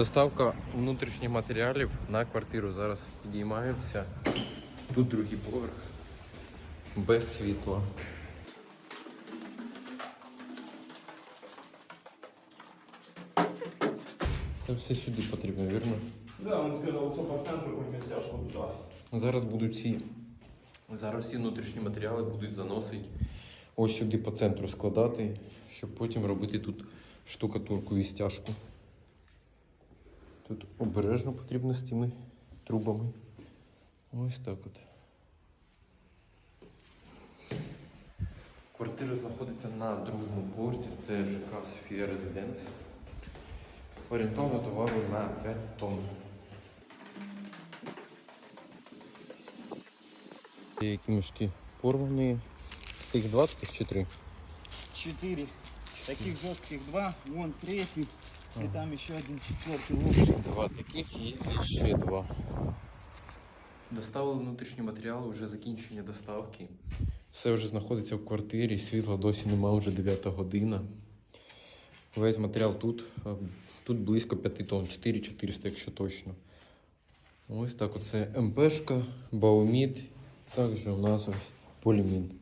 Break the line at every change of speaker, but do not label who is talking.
Доставка внутрішніх матеріалів на квартиру. Зараз підіймаємося. Тут другий поверх. Без світла. Це все сюди потрібно, вірно?
Да, он сказал, что по центру хоть костяшку туда.
Зараз будуть ці. Зараз всі внутрішні матеріали будуть заносити ось сюди по центру складати, щоб потім робити тут штукатурку і стяжку. Тут обережно потрібно з тими трубами. Ось так от. Квартира знаходиться на другому поверсі, це ЖК Софія Резиденс. Орієнтовно товару на 5 тонн. Які мішки порвані. Тих два, тих чи три.
Четыре. Таких жестких два, вон третий. И там еще один четвертый лучше.
Два таких і ще два. Доставили внутрішні матеріали, вже закінчення доставки. Все вже знаходиться в квартирі, світла досі немає, вже 9 година. Весь матеріал тут. а Тут близько 5 тонн, 4400, якщо точно. Ось так оце МПшка, бауміт, також у нас ось полімін.